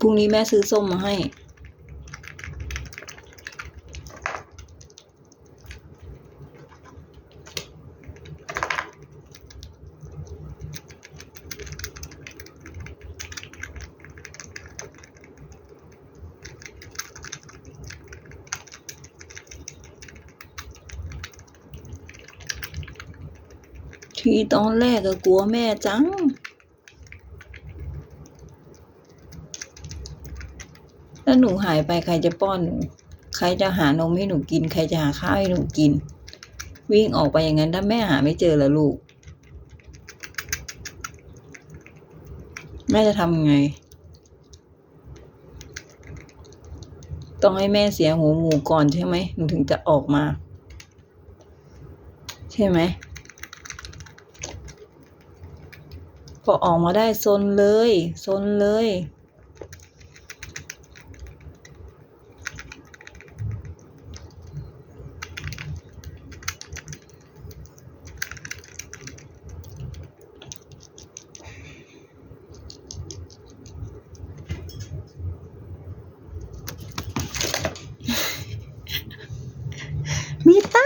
พรุ่งนี้แม่ซื้อส้มมาให้ ทีตอนแรกก็กลัวแม่จัง แล้วหนูหายไปใครจะป้อนหนู ใครจะหานมให้หนูกิน ใครจะหาข้าวให้หนูกิน วิ่งออกไปอย่างนั้นถ้าแม่หาไม่เจอแล้วลูก แม่จะทำไง ต้องให้แม่เสียหัวหมูก่อนใช่ไหมหนูถึงจะออกมา ใช่ไหมพอออกมาได้ซนเลยซนเลย มีตา